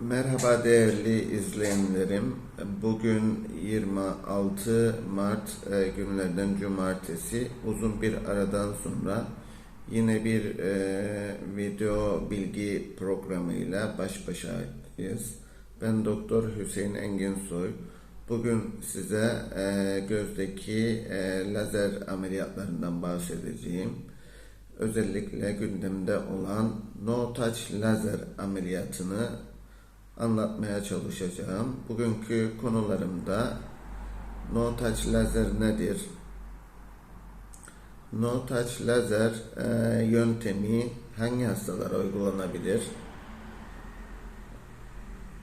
Merhaba değerli izleyenlerim. Bugün 26 Mart e, günlerden cumartesi uzun bir aradan sonra yine bir e, video bilgi programıyla baş başayız. Ben Doktor Hüseyin Enginsoy. Bugün size e, gözdeki e, lazer ameliyatlarından bahsedeceğim. Özellikle gündemde olan no touch lazer ameliyatını anlatmaya çalışacağım. Bugünkü konularımda no touch lazer nedir? No touch lazer e, yöntemi hangi hastalara uygulanabilir?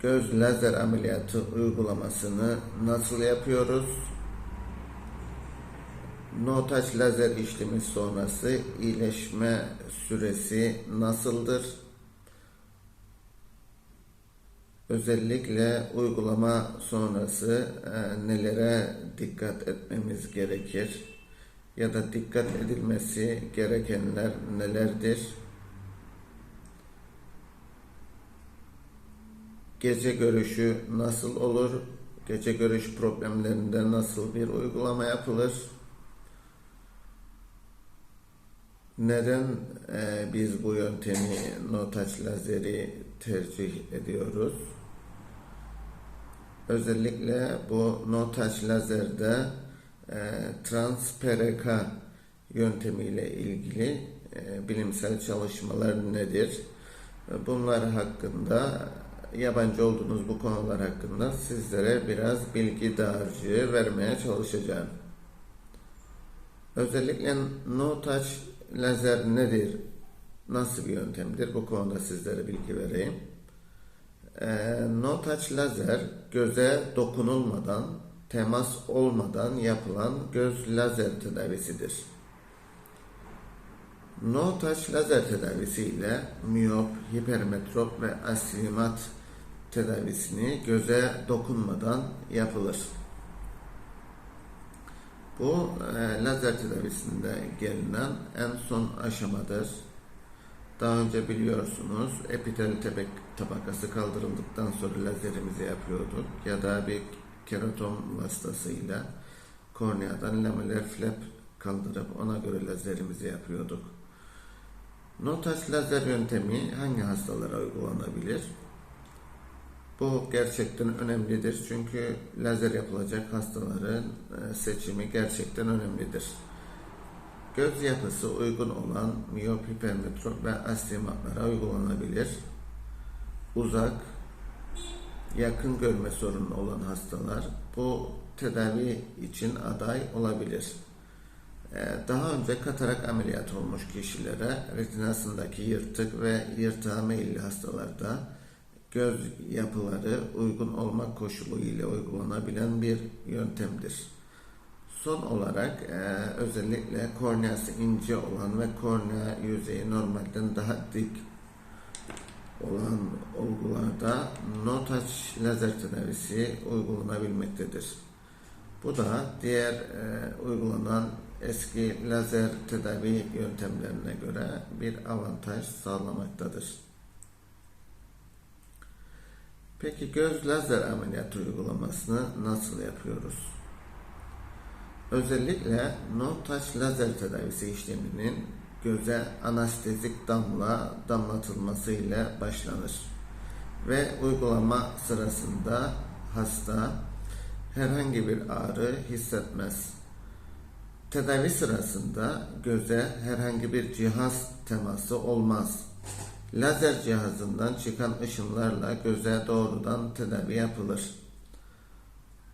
Göz lazer ameliyatı uygulamasını nasıl yapıyoruz? No touch lazer işlemi sonrası iyileşme süresi nasıldır? Özellikle uygulama sonrası e, nelere dikkat etmemiz gerekir ya da dikkat edilmesi gerekenler nelerdir? Gece görüşü nasıl olur? Gece görüş problemlerinde nasıl bir uygulama yapılır? Neden e, biz bu yöntemi no touch lazeri tercih ediyoruz? Özellikle bu no touch lazerde e, transpereka yöntemiyle ilgili e, bilimsel çalışmalar nedir? Bunlar hakkında yabancı olduğunuz bu konular hakkında sizlere biraz bilgi dağarcığı vermeye çalışacağım. Özellikle no touch lazer nedir? Nasıl bir yöntemdir? Bu konuda sizlere bilgi vereyim. Ee, no touch lazer göze dokunulmadan, temas olmadan yapılan göz lazer tedavisidir. No touch lazer tedavisi ile miyop, hipermetrop ve astigmat tedavisini göze dokunmadan yapılır. Bu e, lazer tedavisinde gelinen en son aşamadır. Daha önce biliyorsunuz epitel tabakası kaldırıldıktan sonra lazerimizi yapıyorduk ya da bir keratom vasıtasıyla korneadan lameler flap kaldırıp ona göre lazerimizi yapıyorduk. No touch lazer yöntemi hangi hastalara uygulanabilir? Bu gerçekten önemlidir çünkü lazer yapılacak hastaların e, seçimi gerçekten önemlidir. Göz yapısı uygun olan miyop, hipermetrop ve astigmatlara uygulanabilir. Uzak, yakın görme sorunu olan hastalar bu tedavi için aday olabilir. E, daha önce katarak ameliyat olmuş kişilere retinasındaki yırtık ve yırtığa meyilli hastalarda göz yapıları uygun olmak koşulu ile uygulanabilen bir yöntemdir. Son olarak e, özellikle korneası ince olan ve kornea yüzeyi normalden daha dik olan olgularda no touch lazer tedavisi uygulanabilmektedir. Bu da diğer e, uygulanan eski lazer tedavi yöntemlerine göre bir avantaj sağlamaktadır. Peki göz lazer ameliyatı uygulamasını nasıl yapıyoruz? Özellikle no touch lazer tedavisi işleminin göze anestezik damla damlatılması ile başlanır ve uygulama sırasında hasta herhangi bir ağrı hissetmez. Tedavi sırasında göze herhangi bir cihaz teması olmaz lazer cihazından çıkan ışınlarla göze doğrudan tedavi yapılır.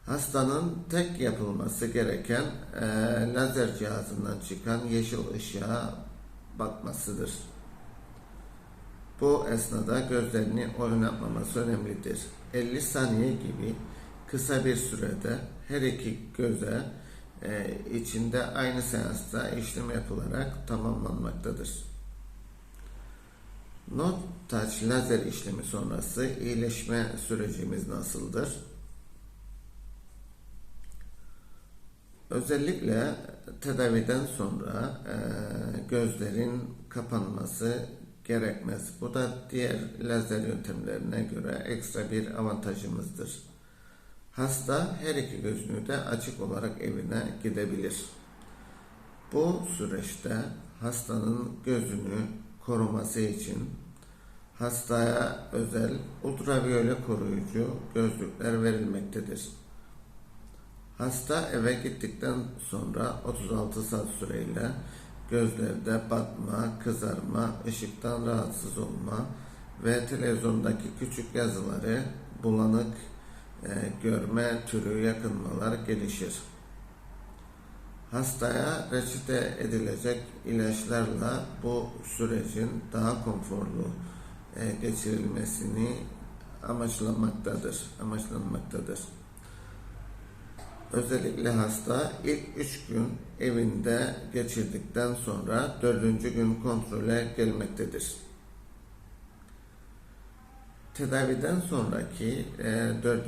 Hastanın tek yapılması gereken e, lazer cihazından çıkan yeşil ışığa bakmasıdır. Bu esnada gözlerini oynatmaması önemlidir. 50 saniye gibi kısa bir sürede her iki göze e, içinde aynı seansta işlem yapılarak tamamlanmaktadır. Not touch lazer işlemi sonrası iyileşme sürecimiz nasıldır? Özellikle tedaviden sonra e, gözlerin kapanması gerekmez. Bu da diğer lazer yöntemlerine göre ekstra bir avantajımızdır. Hasta her iki gözünü de açık olarak evine gidebilir. Bu süreçte hastanın gözünü koruması için hastaya özel ultraviyole koruyucu gözlükler verilmektedir. Hasta eve gittikten sonra 36 saat süreyle gözlerde batma, kızarma, ışıktan rahatsız olma ve televizyondaki küçük yazıları bulanık e, görme türü yakınmalar gelişir. Hastaya reçete edilecek ilaçlarla bu sürecin daha konforlu e, geçirilmesini amaçlanmaktadır. Amaçlanmaktadır. Özellikle hasta ilk 3 gün evinde geçirdikten sonra 4. gün kontrole gelmektedir. Tedaviden sonraki e, 4.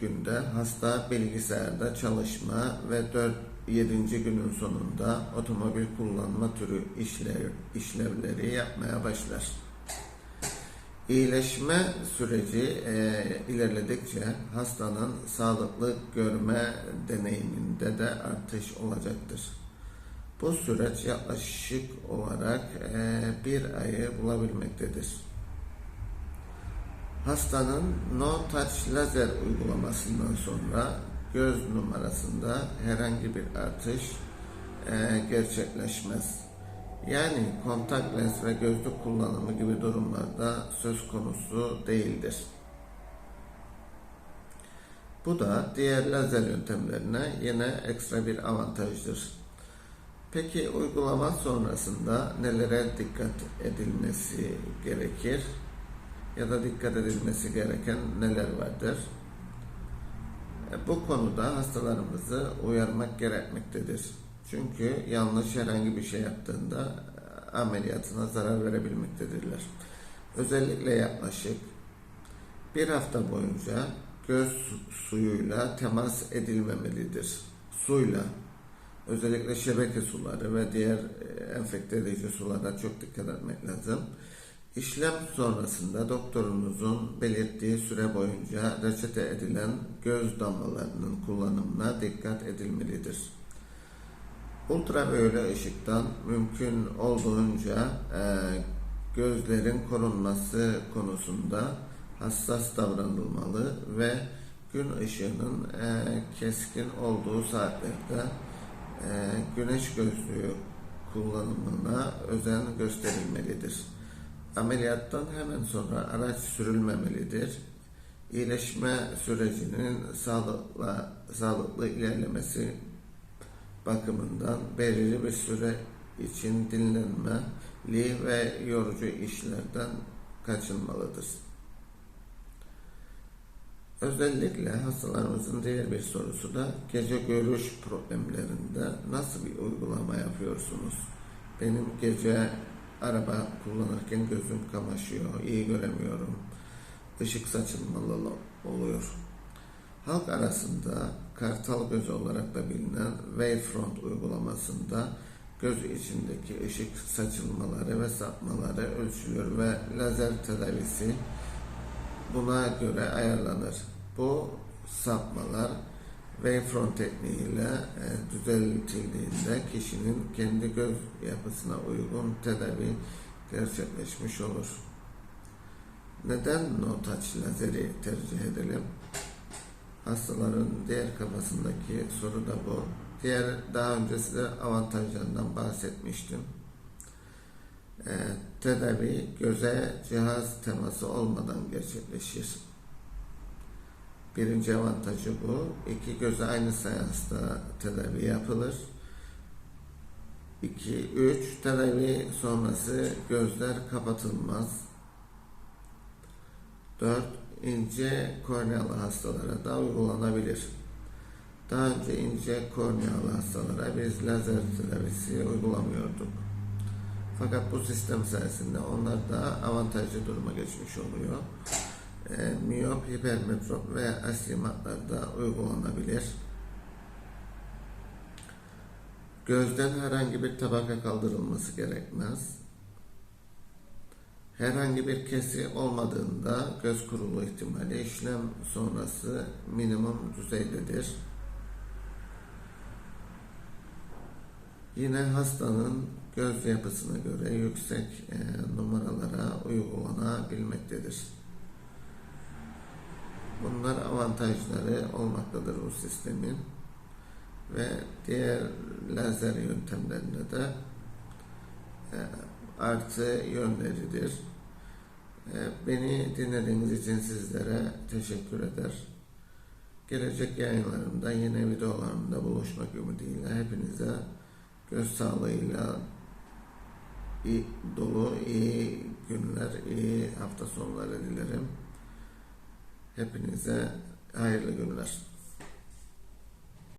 günde hasta bilgisayarda çalışma ve 4 7. günün sonunda otomobil kullanma türü işlev, işlevleri yapmaya başlar. İyileşme süreci e, ilerledikçe hastanın sağlıklı görme deneyiminde de artış olacaktır. Bu süreç yaklaşık olarak e, bir ayı bulabilmektedir. Hastanın no touch lazer uygulamasından sonra göz numarasında herhangi bir artış e, gerçekleşmez. Yani kontak lens ve gözlük kullanımı gibi durumlarda söz konusu değildir. Bu da diğer lazer yöntemlerine yine ekstra bir avantajdır. Peki uygulama sonrasında nelere dikkat edilmesi gerekir? Ya da dikkat edilmesi gereken neler vardır? E, bu konuda hastalarımızı uyarmak gerekmektedir. Çünkü yanlış herhangi bir şey yaptığında e, ameliyatına zarar verebilmektedirler. Özellikle yaklaşık bir hafta boyunca göz suyuyla temas edilmemelidir. Suyla, özellikle şebeke suları ve diğer e, enfekte edici sulara çok dikkat etmek lazım. İşlem sonrasında doktorunuzun belirttiği süre boyunca reçete edilen göz damlalarının kullanımına dikkat edilmelidir. Ultraviyole ışıktan mümkün olduğunca e, gözlerin korunması konusunda hassas davranılmalı ve gün ışığının e, keskin olduğu saatlerde e, güneş gözlüğü kullanımına özen gösterilmelidir. Ameliyattan hemen sonra araç sürülmemelidir. İyileşme sürecinin sağlıklı, sağlıklı ilerlemesi bakımından belirli bir süre için dinlenmeli ve yorucu işlerden kaçınmalıdır. Özellikle hastalarımızın diğer bir sorusu da gece görüş problemlerinde nasıl bir uygulama yapıyorsunuz? Benim gece araba kullanırken gözüm kamaşıyor, iyi göremiyorum, ışık saçılmalı oluyor. Halk arasında kartal gözü olarak da bilinen Wavefront uygulamasında göz içindeki ışık saçılmaları ve sapmaları ölçülür ve lazer tedavisi buna göre ayarlanır. Bu sapmalar Wavefront tekniğiyle e, düzeltildiğinde kişinin kendi göz yapısına uygun tedavi gerçekleşmiş olur. Neden no touch lazeri tercih edelim? Hastaların diğer kafasındaki soru da bu. Diğer daha önce size avantajlarından bahsetmiştim. E, tedavi göze cihaz teması olmadan gerçekleşir. Birinci avantajı bu. İki göze aynı seansta tedavi yapılır. 2, 3 tedavi sonrası gözler kapatılmaz. 4 ince kornealı hastalara da uygulanabilir. Daha önce ince kornealı hastalara biz lazer tedavisi uygulamıyorduk. Fakat bu sistem sayesinde onlar da avantajlı duruma geçmiş oluyor. E, miyop, hipermetrop ve astigmatlarda uygulanabilir. Gözden herhangi bir tabaka kaldırılması gerekmez. Herhangi bir kesi olmadığında göz kurulu ihtimali işlem sonrası minimum düzeydedir. Yine hastanın göz yapısına göre yüksek e, numaralara uygulanabilmektedir. Bunlar avantajları olmaktadır bu sistemin ve diğer lazer yöntemlerinde de e, artı yönleridir. E, Beni dinlediğiniz için sizlere teşekkür eder. Gelecek yayınlarımda yine videolarımda buluşmak ümidiyle hepinize göz sağlığıyla dolu iyi günler, iyi hafta sonları dilerim. Hepinize hayırlı günler.